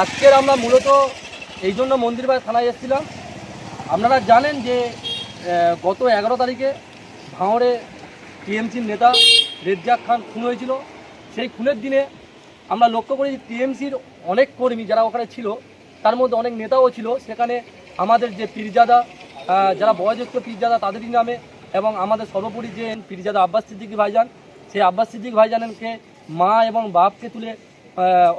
আজকের আমরা মূলত এই জন্য মন্দিরবাড়ি থানায় এসেছিলাম। আপনারা জানেন যে গত এগারো তারিখে ভাঁড়ে টিএমসির নেতা রেজ্জাক খান খুন হয়েছিল। সেই খুনের দিনে আমরা লক্ষ্য করি টিএমসির অনেক কর্মী যারা ওখানে ছিল, তার মধ্যে অনেক নেতাও ছিল। সেখানে আমাদের যে পীরজাদা যারা বয়োজ্যেষ্ঠ পীরজাদা তাদেরই নামে এবং আমাদের সর্বোপরি যে পীরজাদা আব্বাস সিদ্দিকী ভাইজান, সেই আব্বাস সিদ্দিক ভাইজানকে মা এবং বাপকে তুলে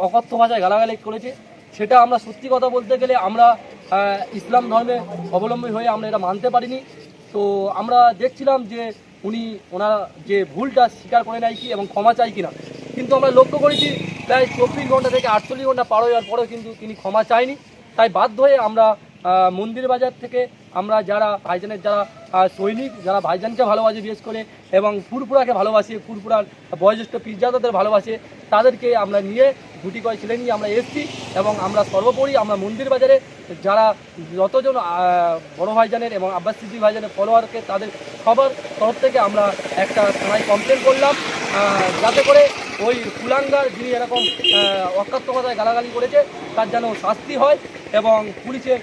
অকথ্য ভাষায় গালাগালি করেছে। সেটা আমরা সত্যি কথা বলতে গেলে আমরা ইসলাম ধর্মে অবলম্বী হয়ে আমরা এটা মানতে পারিনি। তো আমরা দেখছিলাম যে উনি ওনার যে ভুলটা স্বীকার করে নেয় কি এবং ক্ষমা চাই কিনা। কিন্তু আমরা লক্ষ্য করেছি, প্রায় চব্বিশ ঘণ্টা থেকে আটচল্লিশ ঘণ্টা পার হওয়ার পরেও কিন্তু তিনি ক্ষমা চায়নি। তাই বাধ্য হয়ে আমরা মন্দির বাজার থেকে আমরা যারা ভাইজানের যারা সৈনিক, যারা ভাইজানকে ভালোবাসে বিশেষ করে, এবং ফুরফুরাকে ভালোবাসে, ফুরফুরার বয়োজ্যেষ্ঠ পীরজাদাদের ভালোবাসে, তাদেরকে আমরা নিয়ে গুটি কয় ছেলে নিয়ে আমরা এসেছি, এবং আমরা সর্বোপরি আমরা মন্দির বাজারে যারা যতজন বড় ভাইজানের এবং আব্বাস ভাইজানের ফলোয়ারকে তাদের সবার তরফ থেকে আমরা একটা থানায় কমপ্লেন করলাম যাতে করে ওই কুলাঙ্গার যিনি এরকম কথায় গালাগালি করেছে তার যেন শাস্তি হয় এবং পুলিশের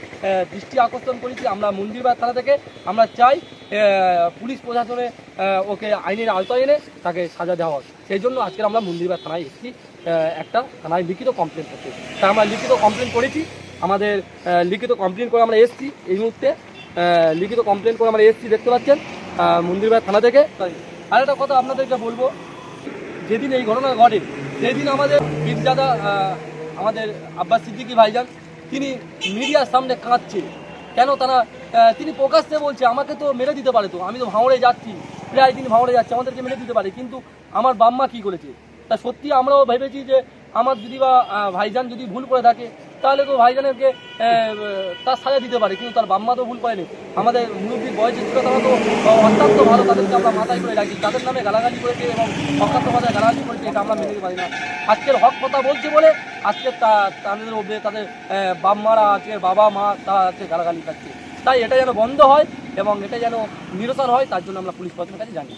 দৃষ্টি আকর্ষণ করেছি। আমরা মন্দিরবাগ থানা থেকে আমরা চাই পুলিশ প্রশাসনে ওকে আইনের আওতায় এনে তাকে সাজা দেওয়া হয় সেই জন্য আজকের আমরা মন্দিরবাগ থানায় এসেছি একটা থানায় লিখিত কমপ্লেন করতে তা আমরা লিখিত কমপ্লেন করেছি আমাদের লিখিত কমপ্লেন করে আমরা এসেছি এই মুহূর্তে। লিখিত কমপ্লেন করে আমরা এসেছি দেখতে পাচ্ছেন আহ, মন্দিরবাগ থানা থেকে। আর একটা কথা আপনাদেরকে বলব যেদিন এই ঘটনা ঘটে, সেদিন আমাদের বীরজাদা আমাদের আব্বাস সিদ্দিকি ভাইজান, তিনি মিডিয়ার সামনে কাঁদছে। কেন তারা তিনি প্রকাশ্যে বলছে, আমাকে তো মেরে দিতে পারে তো, আমি তো ভাঁড়ে যাচ্ছি, প্রায় তিনি ভাঁড়ে যাচ্ছে, আমাদেরকে মেরে দিতে পারে। কিন্তু আমার বাম্মা কি করেছে? তা সত্যি আমরাও ভেবেছি যে, আমার যদি বা ভাইজান যদি ভুল করে থাকে তাহলে তো ভাইজানেরকে তার সাজা দিতে পারে, কিন্তু তার বাম্মা তো ভুল করেনি। আমাদের মুরব্বীর বয়সে ছিল তারা তো অত্যন্ত ভালো তাদেরকে আমরা মাথায় করে রাখি। তাদের নামে গালাগালি করেছে এবং অকাত্য ভাষায় গালাগালি করেছে, এটা আমরা মেনে পারি না। আজকের হক কথা বলছে বলে আজকে তাদের ওপরে তাদের বাম্মারা আজকে বাবা মা, তারা আজকে গালাগালি খাচ্ছে। তাই এটা যেন বন্ধ হয় এবং এটা যেন নিরসন হয়, তার জন্য আমরা পুলিশ প্রশাসনের কাছে জানি